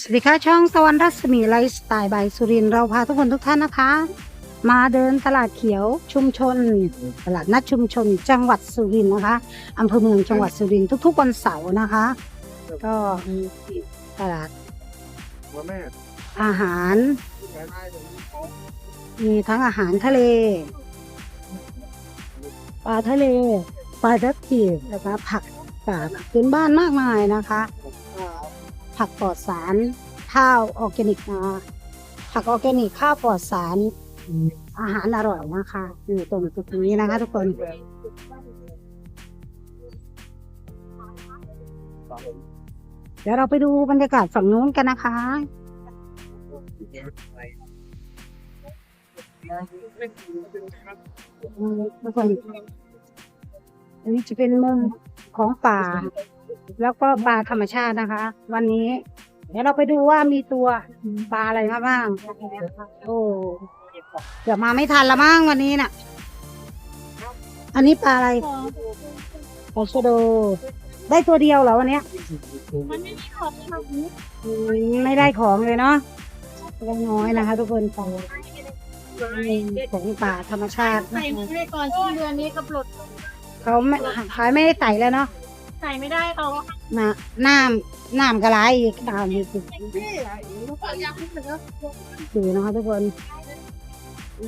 สวัสดีค่ะช่องสวรรค์รัศมีไลฟ์สไตล์บายสุรินเราพาทุกคนทุกท่านนะคะ มาเดินตลาดเขียวชุมชน ตลาดนัดชุมชนจังหวัดสุรินทร์นะคะอำเภอเมืองจังหวัดสุรินทร์ทุก ๆ วันเสาร์นะคะ ก็มีตลาดอาหาร มีทั้งอาหารทะเลปลาทะเลปลาทับทิมนะคะผักป่าพื้นบ้านมากมายนะคะ ผักปลอดสาร ข้าวออร์แกนิกนะผักออร์แกนิกข้าวปลอดสาร อาหารอร่อยนะคะอยู่ตรงจุดนี้นะคะ ทุกคนเดี๋ยวเราไปดูบรรยากาศฝั่งนู้นกันนะคะทุกคนอันนี้จะเป็นมุมของป่า แล้วก็ปลาธรรมชาตินะคะ วันนี้ เดี๋ยวเราไปดูว่ามีตัวปลาอะไรมาบ้างโอ้เดี๋ยวมาไม่ทันละมั้งวันนี้น่ะ อันนี้ปลาอะไรปลาชะโด ได้ตัวเดียวเหรอวันเนี้ยมันไม่มีของทำนี้อืมไม่ได้ของเลยเนาะยังน้อยนะคะ ทุกคนของของป่าธรรมชาติใส่ไม่ได้ก่อนสิ้นเดือนนี้ก็ปลดเขาไม่ขายไม่ได้ใส่แล้วเนาะ ใส่ไม่ได้เขา น้ำน้ำน้ำกระไรอีกน้ำอีกอยากให้เหลือดูนะคะทุกคน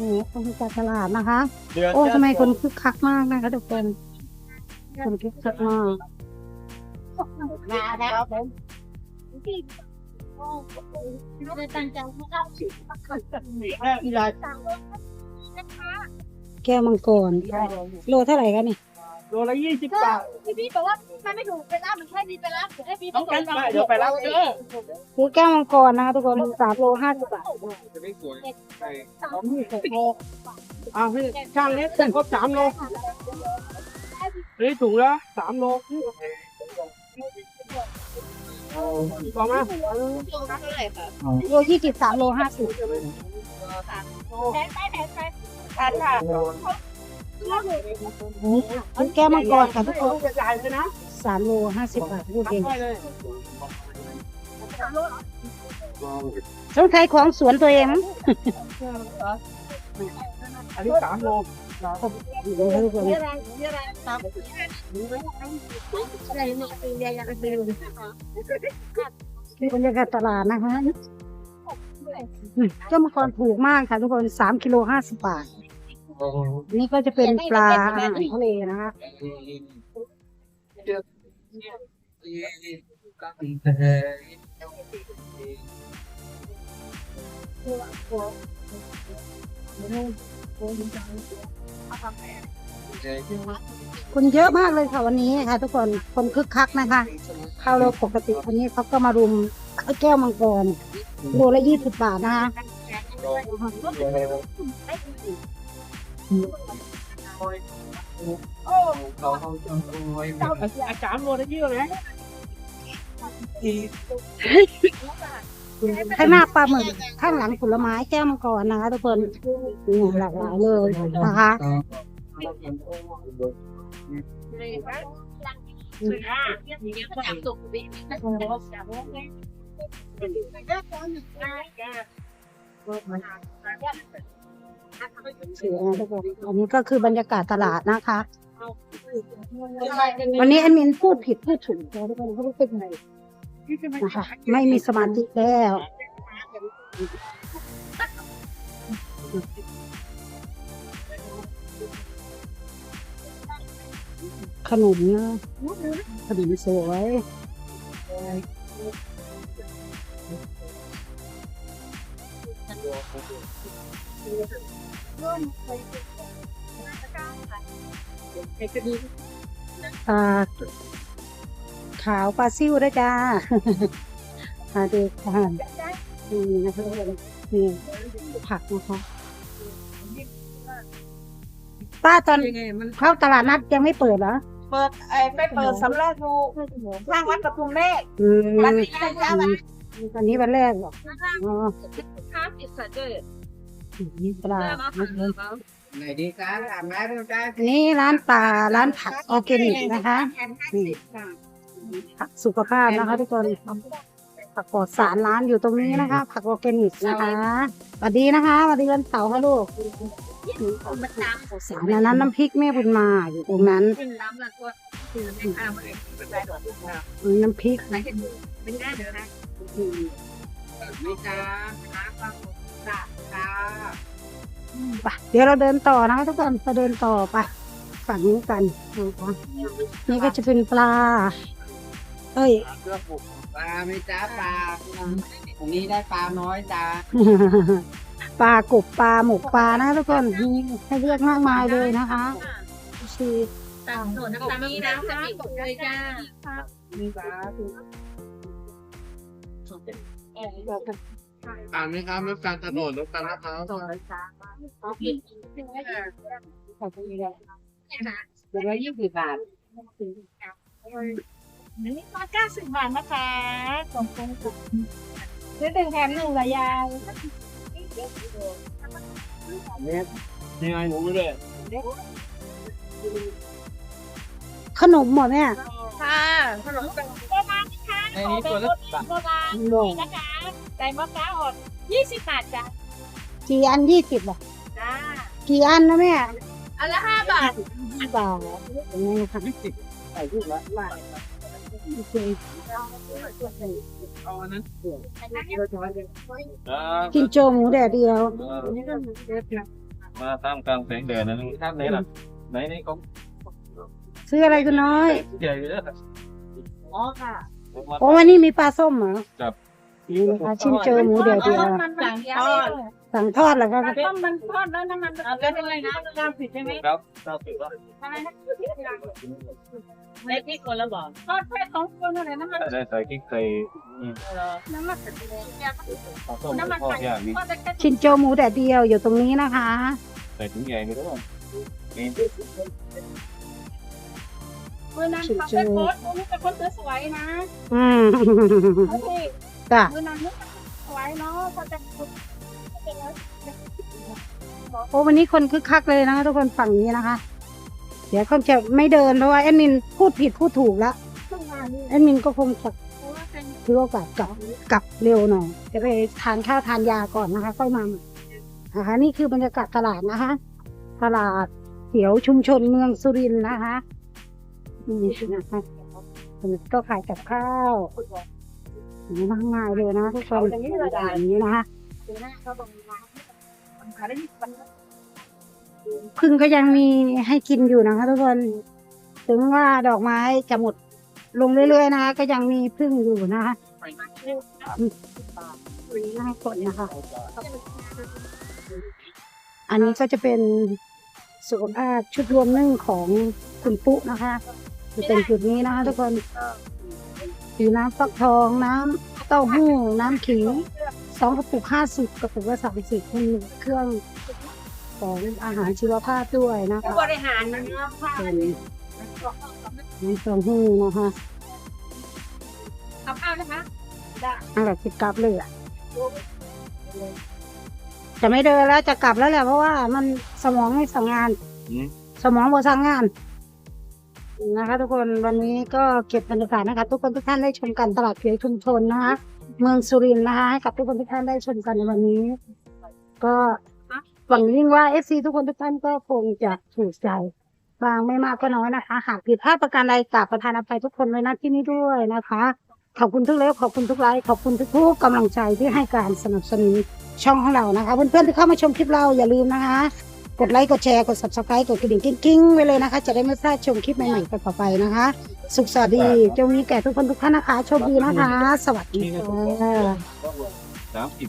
นี่ต้องจัดตลาดนะคะเดือนโอ้ทำไมคนคึกคักมากนะคะทุกคนคนคึกคักมากมาแล้วไม่ได้ตั้งใจให้เราอีลายแก้วมังกรโลเท่าไหร่กันนี่ โลละยี่สิบบาท พี่พี่บอกว่ามันไม่ถูกไปแล้วมันแค่นี้ไปแล้วให้พี่ต้องกันไปเดี๋ยวไปรับเด้อคือแก้วมังกรนะคะทุกคนสามโลห้าสิบบาทจะไม่สวยใช่เอาพี่หกโลเอาพี่ช่างเล็กครบสามโลนี่ถุงละสามโลบอกมาโลยี่สิบสามโลห้าสิบแทนไปแทนไปแทนค่ะ เป็นแก้วมังกรค่ะทุกคนจะจ่เลยนะสามโลห้าสิบบาทพูดเองต้องใช้ของสวนตัวเองอันนี้สามโลต้อะแรงเยองตามอะไรเนี่ยเป็นใหญ่ยังเป็นบรรยากาศตลาดนะคะอืมแก้วมังกรถูกมากค่ะทุกคนสามกิโลห้าสิบบาท นี่ก็จะเป็นปลาอาหารทะเลนะคะคนเยอะมากเลยค่ะวันนี้ค่ะ ทุกคนคนคึกคักนะคะ เข้าแล้วปกติวันนี้เขาก็มารุมแก้วมังกรโลละยี่สิบบาทนะคะ อาจารย์โลละยี่เลยข้างหน้าปลาหมึกข้างหลังผลไม้แก้วมังกรนะคะทุกคนหลากหลายเลยนะคะจับตุกบิ เสียนะทุกคนอันนี้ก็คือบรรยากาศตลาดนะคะ วันนี้แอดมินพูดผิดพูดถูกแล้วทุกคนเขาไม่เป็นไงนะคะไม่มีสมาธิแล้วขนมนะขนมสวย ปลาขาวปลาซิ่วด้วยจ้าปลาเด็กค่ะนี่นะคะนี่ผักนะคะป้าตอนเข้าตลาดนัดยังไม่เปิดเหรอเปิดไอ้ไปเปิดสำแรกดูข้างวัดปทุมเมฆอืมวันนี้นะจ๊ะวันวันนี้วันแรกเหรออ๋อข้ามอิสระเดอร์ นี่ปลาไหนดีครับถามแม่ดูจ้าอันนี้ร้านปลาร้านผักออร์แกนิกนะคะนี่ผักสุขภาพนะคะทุกคนผักผักปลอดสารร้านอยู่ตรงนี้นะคะ ผักออร์แกนิกนะคะสวัสดีนะคะสวัสดีวันเสาร์ค่ะลูกมันน้ำสารอันนั้นน้ำพริกแม่บุญมาอยู่ตรงนั้นขึ้นน้ำละตัวคือไม่ข้ามเลยเป็นไรหรอกน้ำพริกไหนกันเป็นได้เดี๋ยวนะ ไม่จ้าน้ำปลาจ้าจ้าไปเดี๋ยวเราเดินต่อนะคะทุกคนจะเดินต่อไปฝั่งนี้กันนะคะนี่ก็จะเป็นปลาเอ้ยเพื่อปลูกปลาไม่จ้าปลาตรงนี้ได้ปลาน้อยจ้าปลากบปลาหมกปลานะทุกคนมีให้เลือกมากมายเลยนะคะชีต่างส่วนน้ำตาลมีน้ำจะมีกบเลยจ้าไม่จ้า อ่านไหมครับรถการถนนรถการมะพร้าวเดี๋ยวยี่สิบบาทอันนี้ก็เก้าสิบบาทนะคะสองคนซื้อหนึ่งแถมหนึ่งเหรอยายเนี่ยนี่ไงหนูไม่ได้ขนมหมดเนี่ยค่ะขนมปังโบ ราณนะคะในนี้ตัวละโบราณนี่นะคะใส่มะพร้าวอ่อนยี่สิบบาทจ้ะกี่อันยี่สิบอะจ้ากี่อันนะแม่อันละห้าบาทบาทอย่างนี้นะคะใส่ลูกละบาทโอเคเอาอันนั้นกินโจหมูแดดเดียวมาท่ามกลางแสงแดดนั้นท่านไหนล่ะไหนนี่ของซื้ออะไรคุณน้อยใหญ่เลยอ๋อค่ะ โอ้วันนี้มีปลาส้มเหรอครับ นี่นะคะชิ้นโจหมูแดดเดียวมันหลังเดียวสั่งทอดเหรอครับต้มมันทอดแล้วน้ำมันเอาแล้วอะไรนะน้ำผิดใช่ไหมครับเก้าสิบแล้วอะไรนะได้พริกคนละบอกทอดแค่สองคนอะไรน้ำมันได้ใส่กิ๊กใส่น้ำมันข้าวต้มน้ำมันทอไปดอย่างนี้ทอดแค่ชิ้นโจหมูแดดเดียวอยู่ตรงนี้นะคะ ใส่ถุงใหญ่ไปด้วยนี่เมื่อนั้นเขาเป็นโค้ดนี่เป็นคนสวยนะอืมโอเคจ้ะเมื่อนั้นนี่สวยเนาะเขาจะโอ้วันนี้คนคึกคักเลยนะคะทุกคนฝั่งนี้นะคะ เดี๋ยวเขาจะไม่เดินเพราะว่าแอดมินพูดผิดพูดถูกแล้วขึ้นมานี่แอดมินก็คงจะเพราะว่าเป็นถือโอกาสกลับกลับเร็วหน่อยจะไปทานข้าวทานยาก่อนนะคะค่อยมาใหม่นะคะนี่คือบรรยากาศตลาดนะคะ ตลาดเขียวชุมชนเมืองสุรินทร์นะคะ นี่นะคะก็ขายกับข้าวนี่มากมายเลยนะทุกคนอย่างนี้นะคะหน้าเขาบอกว่าขายได้ยี่สิบพึ่งก็ยังมีให้กินอยู่นะคะทุกคน ถึงว่าดอกไม้จะหมดลงเรื่อยๆนะคะก็ยังมีพึ่งอยู่นะคะน่ากดนะคะ อันนี้ก็จะเป็นสุขภาพชุดรวมนึ่งของคุณปุ๊นะคะ จะเป็นจุดนี้นะคะทุกคนมีน้ำฟักทองน้ำเต้าหู้น้ำขิงสองกระปุกห้าสิบกระปุกละสามสิบเป็นเครื่องของอาหารชีวภาพด้วยนะคะบริหารมันเนาะค่ะเป็นน้ำเต้าหู้นะคะเอาข้าวนะคะนั่นแหละจะกลับเลยอะจะไม่เดินแล้วจะกลับแล้วแหละเพราะว่ามันสมองไม่สั่งงานอืมสมองบ่สั่งงาน นะคะ ทุกคนวันนี้ก็เก็บบรรยากาศนะคะ ทุกคนทุกท่านได้ชมกันตลาดเขียชุมชนนะคะเมืองสุรินทร์นะคะให้กับทุกคนทุกท่านได้ชมกันในวันนี้ ก็หวังยิ่งว่าเอฟซีทุกคนทุกท่านก็คงจะถูกใจบางไม่มากก็น้อยนะคะ หากผิดพลาดประการใดกราบประธานอภัยทุกคนไว้ณที่นี้ด้วยนะคะ ขอบคุณทุกเล็บขอบคุณทุกไลค์ขอบคุณทุกๆกำลังใจที่ให้การสนับสนุนช่องของเรานะคะเพื่อนๆที่เข้ามาชมคลิปเราอย่าลืมนะคะ กดไลค์กดแชร์กด subscribe กดกระดิ่งกิ้งๆไว้เลยนะคะ จะได้ไม่พลาดชมคลิปใหม่ๆกันต่อไปนะคะ สุขสวัสดีจงมีแก่ทุกคนทุกท่านนะคะ โชคดีนะคะ สวัสดีค่ะ สามสิบ